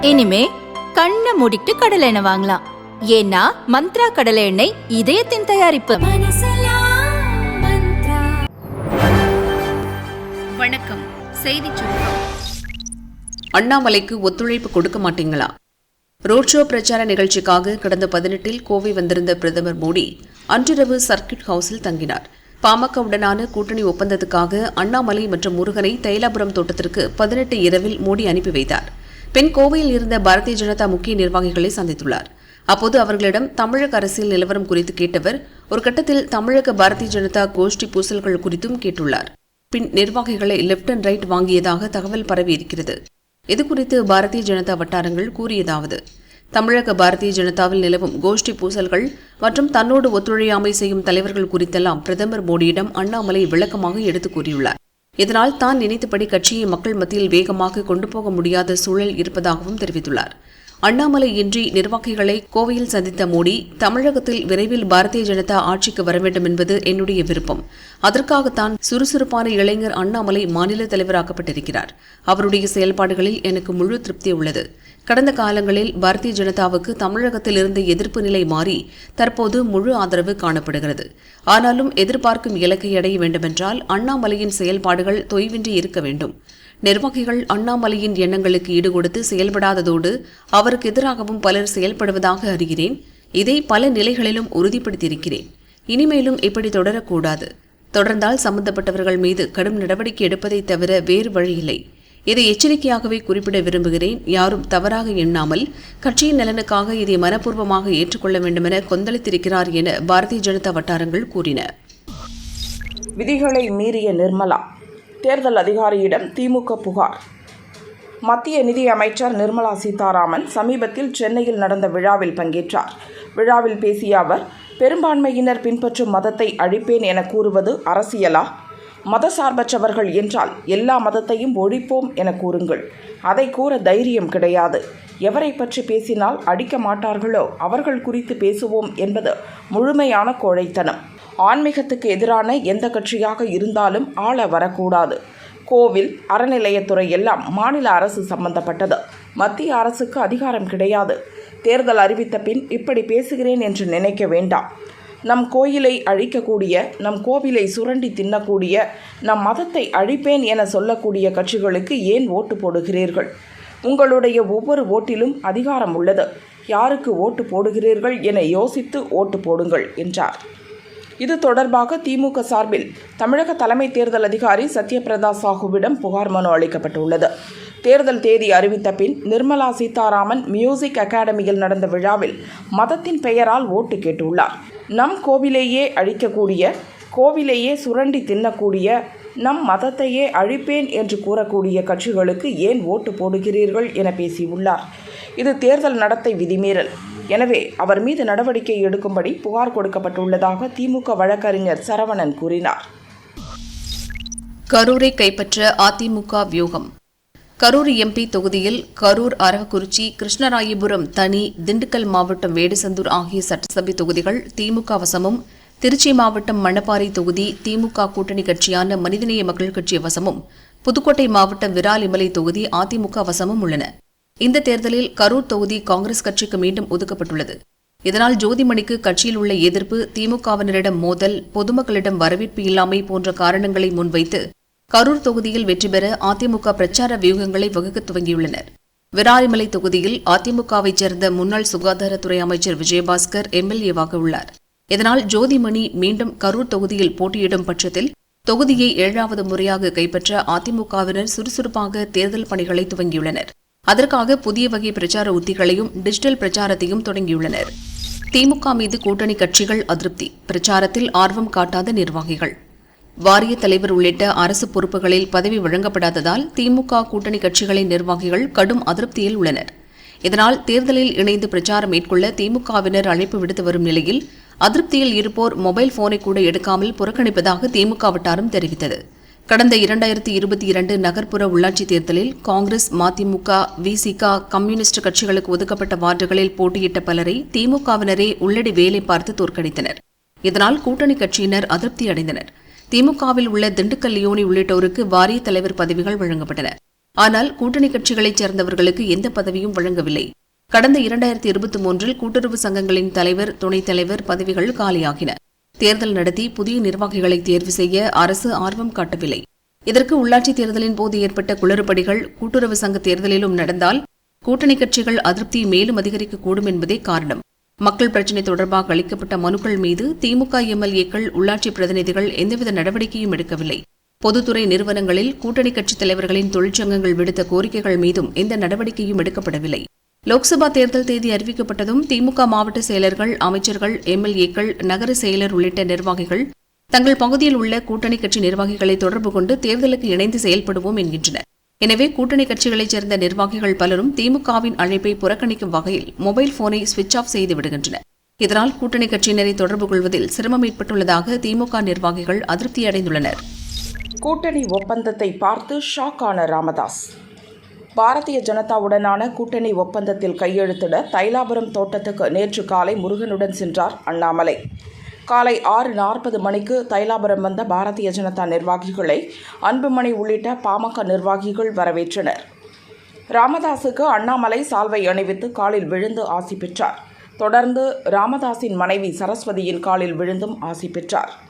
இனிமே கண்ணை மூடிட்டு கடலை எண்ணெய் வாங்கலாம். ஏன்னா மந்த்ரா கடலை எண்ணெய் இதயத்தின் தயாரிப்பு. வணக்கம். செய்திச் சுருக்கம். அண்ணாமலைக்கு ஒத்துழைப்பு கொடுக்க மாட்டீங்களா? ரோட் ஷோ பிரச்சார நிகழ்ச்சிக்காக கடந்த பதினெட்டில் கோவை வந்திருந்த பிரதமர் மோடி அன்றிரவு சர்க்கிட் ஹவுஸில் தங்கினார். பாமகவுடனான கூட்டணி ஒப்பந்தத்துக்காக அண்ணாமலை மற்றும் முருகனை தைலாபுரம் தோட்டத்திற்கு பதினெட்டு இரவில் மோடி அனுப்பி வைத்தார். பின் கோவையில் இருந்த பாரதிய ஜனதா முக்கிய நிர்வாகிகளை சந்தித்துள்ளார். அப்போது அவர்களிடம் தமிழக அரசியல் நிலவரம் குறித்து கேட்டவர் ஒரு கட்டத்தில் தமிழக பாரதிய ஜனதா கோஷ்டி பூசல்கள் குறித்தும் கேட்டுள்ளார். பின் நிர்வாகிகளை லெப்ட் அண்ட் ரைட் வாங்கியதாக தகவல் பரவி இருக்கிறது இது குறித்து பாரதிய ஜனதா வட்டாரங்கள் கூறியதாவது தமிழக பாரதிய ஜனதாவில் நிலவும் கோஷ்டி பூசல்கள் மற்றும் தன்னோடு ஒத்துழையாமை செய்யும் தலைவர்கள் குறித்தெல்லாம் பிரதமர் மோடியிடம் அண்ணாமலை விளக்கமாக எடுத்துக் கூறியுள்ளார். இதனால் தான் நினைத்தபடி கட்சியை மக்கள் மத்தியில் வேகமாக கொண்டு போக முடியாத சூழல் இருப்பதாகவும் தெரிவித்துள்ளார். அண்ணாமலை இன்றி நிர்வாகிகளை கோவையில் சந்தித்த மோடி தமிழகத்தில் விரைவில் பாரதிய ஜனதா ஆட்சிக்கு வர வேண்டும் என்பது என்னுடைய விருப்பம். அதற்காகத்தான் சுறுசுறுப்பான இளைஞர் அண்ணாமலை மாநில தலைவராக்கப்பட்டிருக்கிறார். அவருடைய செயல்பாடுகளில் எனக்கு முழு திருப்தி உள்ளது. கடந்த காலங்களில் பாரதிய ஜனதாவுக்கு தமிழகத்தில் இருந்த எதிர்ப்பு நிலை மாறி தற்போது முழு ஆதரவு காணப்படுகிறது. ஆனாலும் எதிர்பார்க்கும் இலக்கை அடைய வேண்டுமென்றால் அண்ணாமலையின் செயல்பாடுகள் தொய்வின்றி இருக்க வேண்டும். நிர்வாகிகள் அண்ணாமலையின் எண்ணங்களுக்கு ஈடுகொடுத்து செயல்படாததோடு அவருக்கு எதிராகவும் பலர் செயல்படுவதாக அறிகிறேன். இதை பல நிலைகளிலும் உறுதிப்படுத்தியிருக்கிறேன். இனிமேலும் இப்படி தொடரக்கூடாது. தொடர்ந்தால் சம்பந்தப்பட்டவர்கள் மீது கடும் நடவடிக்கை எடுப்பதை தவிர வேறு வழியில்லை. இதை எச்சரிக்கையாகவே குறிப்பிட விரும்புகிறேன். யாரும் தவறாக எண்ணாமல் கட்சியின் நலனுக்காக இதை மனப்பூர்வமாக ஏற்றுக்கொள்ள வேண்டுமென கொந்தளித்திருக்கிறார் என பாரதிய ஜனதா வட்டாரங்கள் கூறின. விதிகளை மீறிய நிர்மலா தேர்தல் அதிகாரியிடம் திமுக புகார். மத்திய நிதி அமைச்சர் நிர்மலா சீதாராமன் சமீபத்தில் சென்னையில் நடந்த விழாவில் பங்கேற்றார். விழாவில் பேசிய அவர் பெரும்பான்மையினர் பின்பற்றும் மதத்தை அழிப்பேன் என கூறுவது அரசியலா? மதசார்பற்றவர்கள் என்றால் எல்லா மதத்தையும் ஒழிப்போம் என கூறுங்கள். அதை கூற தைரியம் கிடையாது. எவரை பற்றி பேசினால் அடிக்க மாட்டார்களோ அவர்கள் குறித்து பேசுவோம் என்பது முழுமையான கோழைத்தனம். ஆன்மீகத்துக்கு எதிரான எந்த கட்சியாக இருந்தாலும் ஆள வரக்கூடாது. கோவில் அறநிலையத்துறை எல்லாம் மாநில அரசு சம்பந்தப்பட்டது. மத்திய அரசுக்கு அதிகாரம் கிடையாது. தேர்தல் அறிவித்த பின் இப்படி பேசுகிறேன் என்று நினைக்க வேண்டாம். நம் கோயிலை அழிக்கக்கூடிய நம் கோவிலை சுரண்டி தின்னக்கூடிய நம் மதத்தை அழிப்பேன் என சொல்லக்கூடிய கட்சிகளுக்கு ஏன் ஓட்டு போடுகிறீர்கள்? உங்களுடைய ஒவ்வொரு ஓட்டிலும் அதிகாரம் உள்ளது. யாருக்கு ஓட்டு போடுகிறீர்கள் என யோசித்து ஓட்டு போடுங்கள் என்றார். இது தொடர்பாக திமுக சார்பில் தமிழக தலைமை தேர்தல் அதிகாரி சத்யபிரதா சாஹுவிடம் புகார் மனு அளிக்கப்பட்டுள்ளது. தேர்தல் தேதி அறிவித்த பின் நிர்மலா சீதாராமன் மியூசிக் அகாடமியில் நடந்த விழாவில் மதத்தின் பெயரால் ஓட்டு கேட்டுள்ளார். நம் கோவிலையே அழிக்கக்கூடிய கோவிலையே சுரண்டி தின்னக்கூடிய நம் மதத்தையே அழிப்பேன் என்று கூறக்கூடிய கட்சிகளுக்கு ஏன் ஓட்டு போடுகிறீர்கள் என பேசியுள்ளார். இது தேர்தல் நடத்தை விதிமீறல். எனவே அவர் மீது நடவடிக்கை எடுக்கும்படி புகார் கொடுக்கப்பட்டுள்ளதாக திமுக வழக்கறிஞர் சரவணன் கூறினார். கரூரை கைப்பற்ற அதிமுக வியூகம். கரூர் எம்பி தொகுதியில் கரூர் அரகக்குறிச்சி கிருஷ்ணராயபுரம் தனி திண்டுக்கல் மாவட்டம் வேடசந்தூர் ஆகிய சட்டசபை தொகுதிகள் திமுக வசமும் திருச்சி மாவட்டம் மணப்பாறை தொகுதி திமுக கூட்டணி கட்சியான மனிதநேய மக்கள் கட்சி வசமும் புதுக்கோட்டை மாவட்டம் விராலிமலை தொகுதி அதிமுக வசமும் உள்ளன. இந்த தேர்தலில் கரூர் தொகுதி காங்கிரஸ் கட்சிக்கு மீண்டும் ஒதுக்கப்பட்டுள்ளது. இதனால் ஜோதிமணிக்கு கட்சியில் உள்ள எதிர்ப்பு திமுகவினரிடம் மோதல் பொதுமக்களிடம் வரவேற்பு இல்லாமை போன்ற காரணங்களை முன்வைத்து கரூர் தொகுதியில் வெற்றி பெற அதிமுக பிரச்சார வியூகங்களை வகுக்க துவங்கியுள்ளனர். விராலிமலை தொகுதியில் அதிமுகவைச் சேர்ந்த முன்னாள் சுகாதாரத்துறை அமைச்சர் விஜயபாஸ்கர் எம்எல்ஏவாக உள்ளார். இதனால் ஜோதிமணி மீண்டும் கரூர் தொகுதியில் போட்டியிடும் பட்சத்தில் தொகுதியை ஏழாவது முறையாக கைப்பற்ற அதிமுகவினர் சுறுசுறுப்பாக தேர்தல் பணிகளை துவங்கியுள்ளனர். அதற்காக புதிய வகை பிரச்சார உத்திகளையும் டிஜிட்டல் பிரச்சாரத்தையும் தொடங்கியுள்ளனர். திமுக மீது கூட்டணி கட்சிகள் அதிருப்தி. பிரச்சாரத்தில் ஆர்வம் காட்டாத நிர்வாகிகள். வாரிய தலைவர் உள்ளிட்ட அரசு பொறுப்புகளில் பதவி வழங்கப்படாததால் திமுக கூட்டணி கட்சிகளின் நிர்வாகிகள் கடும் அதிருப்தியில் உள்ளனர். இதனால் தேர்தலில் இணைந்து பிரச்சாரம் மேற்கொள்ள திமுகவினர் அழைப்பு விடுத்து வரும் நிலையில் அதிருப்தியில் இருப்போர் மொபைல் போனை கூட எடுக்காமல் புறக்கணிப்பதாக திமுக வட்டாரம் தெரிவித்தது. கடந்த இரண்டாயிரத்தி இருபத்தி இரண்டு நகர்ப்புற உள்ளாட்சித் தேர்தலில் காங்கிரஸ் மதிமுக விசிக கம்யூனிஸ்ட் கட்சிகளுக்கு ஒதுக்கப்பட்ட வார்டுகளில் போட்டியிட்ட பலரை திமுகவினரே உள்ளடி வேலை பார்த்து தோற்கடித்தனர். இதனால் கூட்டணி கட்சியினர் அதிருப்தி அடைந்தனர். திமுகவில் உள்ள திண்டுக்கல் லியோனி உள்ளிட்டோருக்கு வாரிய தலைவர் பதவிகள் வழங்கப்பட்டன. ஆனால் கூட்டணி கட்சிகளைச் சேர்ந்தவர்களுக்கு எந்த பதவியும் வழங்கவில்லை. கடந்த இரண்டாயிரத்தி இருபத்தி மூன்றில் கூட்டுறவு சங்கங்களின் தலைவர் துணைத் தலைவர் பதவிகள் காலியாகின. தேர்தல் நடத்தி புதிய நிர்வாகிகளை தேர்வு செய்ய அரசு ஆர்வம் காட்டவில்லை. இதற்கு உள்ளாட்சித் தேர்தலின் போது ஏற்பட்ட குளறுபடிகள் கூட்டுறவு சங்க தேர்தலிலும் நடந்தால் கூட்டணி கட்சிகள் அதிருப்தி மேலும் அதிகரிக்கக்கூடும் என்பதே காரணம். மக்கள் பிரச்சினை தொடர்பாக அளிக்கப்பட்ட மனுக்கள் மீது திமுக எம்எல்ஏக்கள் உள்ளாட்சி பிரதிநிதிகள் எந்தவித நடவடிக்கையும் எடுக்கவில்லை. பொதுத்துறை நிறுவனங்களில் கூட்டணி கட்சித் தலைவர்களின் தொழிற்சங்கங்கள் விடுத்த கோரிக்கைகள் மீதும் எந்த நடவடிக்கையும் எடுக்கப்படவில்லை. லோக்சபா தேர்தல் தேதி அறிவிக்கப்பட்டதும் திமுக மாவட்ட செயலர்கள் அமைச்சர்கள் எம்எல்ஏக்கள் நகர செயலர் உள்ளிட்ட நிர்வாகிகள் தங்கள் பகுதியில் உள்ள கூட்டணி கட்சி நிர்வாகிகளை தொடர்பு கொண்டு தேர்தலுக்கு இணைந்து செயல்படுவோம் என்கின்றனர். எனவே கூட்டணி கட்சிகளைச் சேர்ந்த நிர்வாகிகள் பலரும் திமுகவின் அழைப்பை புறக்கணிக்கும் வகையில் மொபைல் போனை சுவிட்ச் ஆஃப் செய்து விடுகின்றனர். இதனால் கூட்டணி கட்சியினரை தொடர்பு கொள்வதில் சிரமம் ஏற்பட்டுள்ளதாக திமுக நிர்வாகிகள் அதிருப்தியடைந்துள்ளனர் கூட்டணி ஒப்பந்தத்தை பார்த்து ஷாக் ஆன ராமதாஸ். பாரதிய ஜனதாவுடனான கூட்டணி ஒப்பந்தத்தில் கையெழுத்திட தைலாபுரம் தோட்டத்துக்கு நேற்று காலை முருகனுடன் சென்றார் அண்ணாமலை. காலை ஆறு நாற்பது மணிக்கு தைலாபுரம் வந்த பாரதிய ஜனதா நிர்வாகிகளை அன்புமணி உள்ளிட்ட பாமக நிர்வாகிகள் வரவேற்றனர். ராமதாஸுக்கு அண்ணாமலை சால்வை அணிவித்து காலில் விழுந்து ஆசி பெற்றார். தொடர்ந்து ராமதாஸின் மனைவி சரஸ்வதியின் காலில் விழுந்தும் ஆசி பெற்றார்.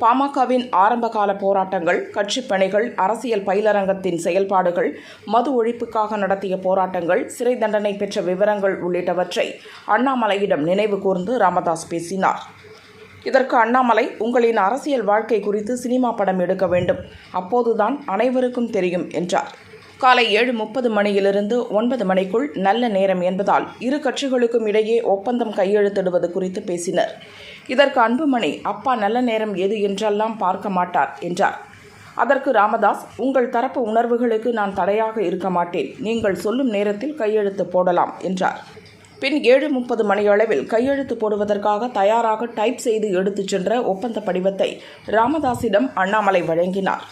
பாமகவின் ஆரம்பகால போராட்டங்கள் கட்சிப் பணிகள் அரசியல் பயிலரங்கத்தின் செயல்பாடுகள் மது ஒழிப்புக்காக நடத்திய போராட்டங்கள் சிறை தண்டனை பெற்ற விவரங்கள் உள்ளிட்டவற்றை அண்ணாமலையிடம் நினைவு கூர்ந்து ராமதாஸ் பேசினார். இதற்கு அண்ணாமலை உங்களின் அரசியல் வாழ்க்கை குறித்து சினிமா படம் எடுக்க வேண்டும். அப்போதுதான் அனைவருக்கும் தெரியும் என்றார். காலை ஏழு முப்பது மணியிலிருந்து ஒன்பது மணிக்குள் நல்ல நேரம் என்பதால் இரு கட்சிகளுக்கும் இடையே ஒப்பந்தம் கையெழுத்திடுவது குறித்து பேசினர். இதற்கு அன்புமணி அப்பா நல்ல நேரம் எது என்றெல்லாம் பார்க்க மாட்டார் என்றார். அதற்கு ராமதாஸ் உங்கள் தரப்பு உணர்வுகளுக்கு நான் தடையாக இருக்க மாட்டேன். நீங்கள் சொல்லும் நேரத்தில் கையெழுத்து போடலாம் என்றார். பின் ஏழு முப்பது மணியளவில் கையெழுத்து போடுவதற்காக தயாராக டைப் செய்து எடுத்துச் சென்ற ஒப்பந்த படிவத்தை ராமதாசிடம் அண்ணாமலை வழங்கினார்.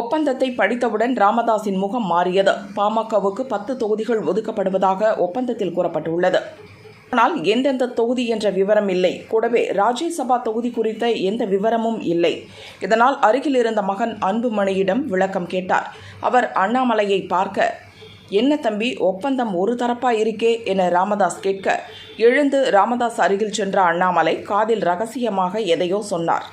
ஒப்பந்தத்தை படித்தவுடன் ராமதாஸின் முகம் மாறியது. பாமகவுக்கு பத்து தொகுதிகள் ஒதுக்கப்படுவதாக ஒப்பந்தத்தில் கூறப்பட்டுள்ளது. ஆனால் எந்தெந்த தொகுதி என்ற விவரம் இல்லை. கூடவே ராஜ்யசபா தொகுதி குறித்த எந்த விவரமும் இல்லை. இதனால் அருகில் இருந்த மகன் அன்புமணியிடம் விளக்கம் கேட்டார். அவர் அண்ணாமலையை பார்க்க என்ன தம்பி ஒப்பந்தம் ஒரு தரப்பா இருக்கே என ராமதாஸ் கேட்க எழுந்து ராமதாஸ் அருகில் சென்ற அண்ணாமலை காதில் ரகசியமாக எதையோ சொன்னார்.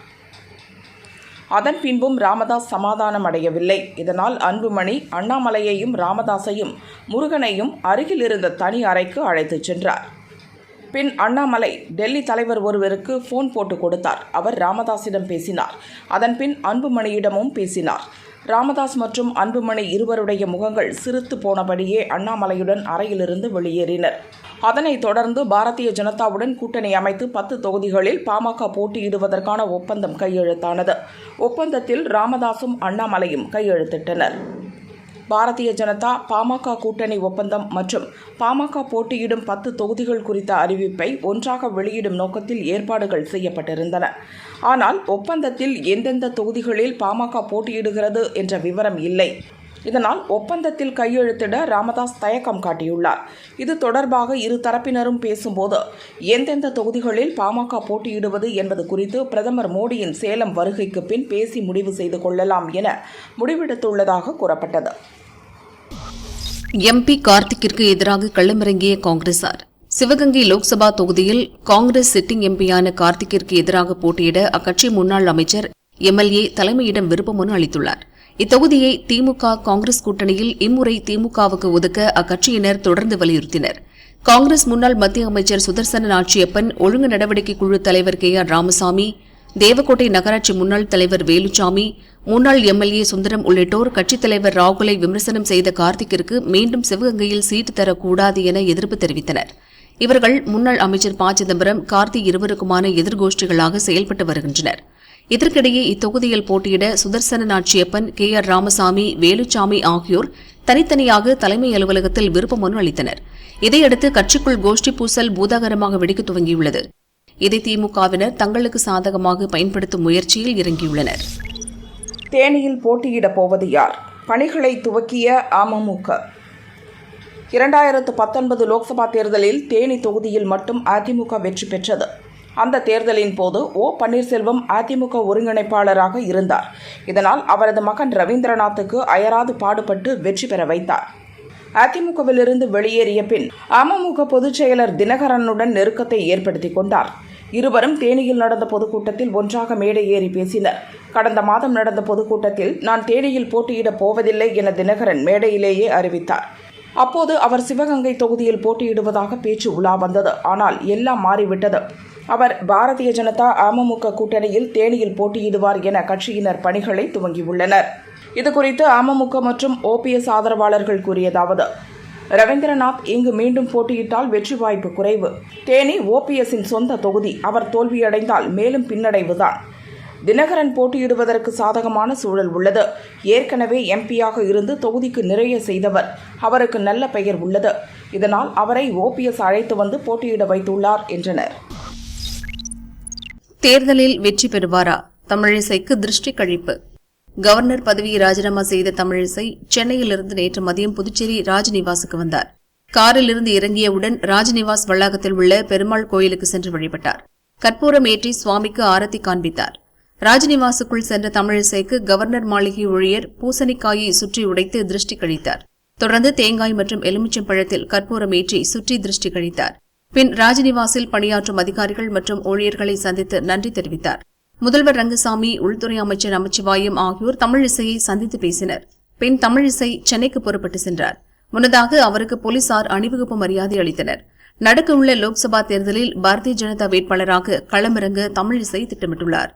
அதன் பின்பும் ராமதாஸ் சமாதானம் அடையவில்லை. இதனால் அன்புமணி அண்ணாமலையையும் ராமதாஸையும் முருகனையும் அருகில் இருந்த தனி அறைக்கு அழைத்துச் சென்றார். பின் அண்ணாமலை டெல்லி தலைவர் ஒருவருக்கு ஃபோன் போட்டு கொடுத்தார். அவர் ராமதாஸிடம் பேசினார். அதன் பின் அன்புமணியிடமும் பேசினார். ராமதாஸ் மற்றும் அன்புமணி இருவருடைய முகங்கள் சிரித்து போனபடியே அண்ணாமலையுடன் அறையிலிருந்து வெளியேறினர். அதனைத் தொடர்ந்து பாரதிய ஜனதாவுடன் கூட்டணி அமைத்து பத்து தொகுதிகளில் பாமக போட்டியிடுவதற்கான ஒப்பந்தம் கையெழுத்தானது. ஒப்பந்தத்தில் ராமதாசும் அண்ணாமலையும் கையெழுத்திட்டனர். பாரதிய ஜனதா பாமக கூட்டணி ஒப்பந்தம் மற்றும் பாமக போட்டியிடும் பத்து தொகுதிகள் குறித்த அறிவிப்பை ஒன்றாக வெளியிடும் நோக்கத்தில் ஏற்பாடுகள் செய்யப்பட்டிருந்தன. ஆனால் ஒப்பந்தத்தில் எந்தெந்த தொகுதிகளில் பாமக போட்டியிடுகிறது என்ற விவரம் இல்லை. இதனால் ஒப்பந்தத்தில் கையெழுத்திட ராமதாஸ் தயக்கம் காட்டியுள்ளார். இது தொடர்பாக இரு தரப்பினரும் பேசும்போது எந்தெந்த தொகுதிகளில் பாமக போட்டியிடுவது என்பது குறித்து பிரதமர் மோடியின் சேலம் வருகைக்கு பின் பேசி முடிவு செய்து கொள்ளலாம் என முடிவெடுத்துள்ளதாக கூறப்பட்டது. எம்பி கார்த்திக்கிற்கு எதிராக களமிறங்கிய காங்கிரசார். சிவகங்கை லோக்சபா தொகுதியில் காங்கிரஸ் சிட்டிங் எம்பியான கார்த்திக்கிற்கு எதிராக போட்டியிட அக்கட்சி முன்னாள் அமைச்சர் எம்எல்ஏ தலைமையிடம் விருப்ப மனு அளித்துள்ளார். இத்தொகுதியை திமுக காங்கிரஸ் கூட்டணியில் இம்முறை திமுகவுக்கு ஒதுக்க அக்கட்சியினர் தொடர்ந்து வலியுறுத்தினர். காங்கிரஸ் முன்னாள் மத்திய அமைச்சர் சுதர்சன நாச்சியப்பன் ஒழுங்கு நடவடிக்கை குழு தலைவர் கே ஆர் ராமசாமி தேவக்கோட்டை நகராட்சி முன்னாள் தலைவர் வேலுச்சாமி முன்னாள் எம்எல்ஏ சுந்தரம் உள்ளிட்டோர் கட்சித் தலைவர் ராகுலை விமர்சனம் செய்த கார்த்திக்கிற்கு மீண்டும் சிவகங்கையில் சீட்டு தரக்கூடாது என எதிர்ப்பு தெரிவித்தனர். இவர்கள் முன்னாள் அமைச்சர் ப. சிதம்பரம் கார்த்தி இருவருக்குமான எதிர்கோஷ்டிகளாக செயல்பட்டு வருகின்றனர். இதற்கிடையே இத்தொகுதியில் போட்டியிட சுதர்சன நாச்சியப்பன் கே. ஆர். ராமசாமி வேலுச்சாமி ஆகியோர் தனித்தனியாக தலைமை அலுவலகத்தில் விருப்ப மனு அளித்தனர். இதையடுத்து கட்சிக்குள் கோஷ்டி பூசல் பூதாகரமாக வெடிக்க துவங்கியுள்ளது. இதை திமுகவினர் தங்களுக்கு சாதகமாக பயன்படுத்தும் முயற்சியில் இறங்கியுள்ளனர். தேனியில் போட்டியிடப் போவது யார்? பணிகளை துவக்கிய அமமுக. இரண்டாயிரத்து பத்தொன்பது லோக்சபா தேர்தலில் தேனி தொகுதியில் மட்டும் அதிமுக வெற்றி பெற்றது. அந்த தேர்தலின் போது ஓ. பன்னீர்செல்வம் அதிமுக ஒருங்கிணைப்பாளராக இருந்தார். இதனால் அவரது மகன் ரவீந்திரநாத்துக்கு அயராது பாடுபட்டு வெற்றி பெற வைத்தார். அதிமுகவிலிருந்து வெளியேறிய பின் அமமுக பொதுச் செயலர் தினகரனுடன் நெருக்கத்தை ஏற்படுத்திக் கொண்டார். இருவரும் தேனியில் நடந்த பொதுக்கூட்டத்தில் ஒன்றாக மேடை ஏறி பேசினர். கடந்த மாதம் நடந்த பொதுக்கூட்டத்தில் நான் தேனியில் போட்டியிடப் போவதில்லை என தினகரன் மேடையிலேயே அறிவித்தார். அப்போது அவர் சிவகங்கை தொகுதியில் போட்டியிடுவதாக பேச்சு உலா வந்தது. ஆனால் எல்லாம் மாறிவிட்டது. அவர் பாரதிய ஜனதா அமமுக கூட்டணியில் தேனியில் போட்டியிடுவார் என கட்சியினர் பணிகளை துவங்கியுள்ளனர். இதுகுறித்து அமமுக மற்றும் ஓபிஎஸ் ஆதரவாளர்கள் கூறியதாவது ரவீந்திரநாத் இங்கு மீண்டும் போட்டியிட்டால் வெற்றி வாய்ப்பு குறைவு. தேனி ஓபிஎஸ்ஸின் சொந்த தொகுதி. அவர் தோல்வியடைந்தால் மேலும் பின்னடைவுதான். தினகரன் போட்டியிடுவதற்கு சாதகமான சூழல் உள்ளது. ஏற்கனவே எம்பியாக இருந்து தொகுதிக்கு நிறைய செய்தவர். அவருக்கு நல்ல பெயர் உள்ளது. இதனால் அவரை ஓபிஎஸ் அழைத்து வந்து போட்டியிட வைத்துள்ளார் என்றனர். தேர்தலில் வெற்றி பெறுவாரா? தமிழிசைக்கு திருஷ்டி கழிப்பு. கவர்னர் பதவியை ராஜினாமா செய்த தமிழிசை சென்னையிலிருந்து நேற்று மதியம் புதுச்சேரி ராஜ்நிவாசுக்கு வந்தார். காரிலிருந்து இறங்கியவுடன் ராஜ்நிவாஸ் வளாகத்தில் உள்ள பெருமாள் கோயிலுக்கு சென்று வழிபட்டார். கற்பூரம் ஏற்றி சுவாமிக்கு ஆரத்தி காண்பித்தார். ராஜ்நிவாசுக்குள் சென்ற தமிழிசைக்கு கவர்னர் மாளிகை ஊழியர் பூசணிக்காயை சுற்றி உடைத்து திருஷ்டி கழித்தார். தொடர்ந்து தேங்காய் மற்றும் எலுமிச்சம் பழத்தில் கற்பூரம் ஏற்றி சுற்றி திருஷ்டி கழித்தார். பின் ராஜ்நிவாசில் பணியாற்றும் அதிகாரிகள் மற்றும் ஊழியர்களை சந்தித்து நன்றி தெரிவித்தார். முதல்வர் ரங்கசாமி உள்துறை அமைச்சர் நமச்சிவாயம் ஆகியோர் தமிழிசையை சந்தித்து பேசினர். பின் தமிழிசை சென்னைக்கு புறப்பட்டு சென்றார். முன்னதாக அவருக்கு போலீசார் அணிவகுப்பு மரியாதை அளித்தனர். நடக்கவுள்ள லோக்சபா தேர்தலில் பாரதிய ஜனதா வேட்பாளராக களமிறங்க தமிழிசை திட்டமிட்டுள்ளார்.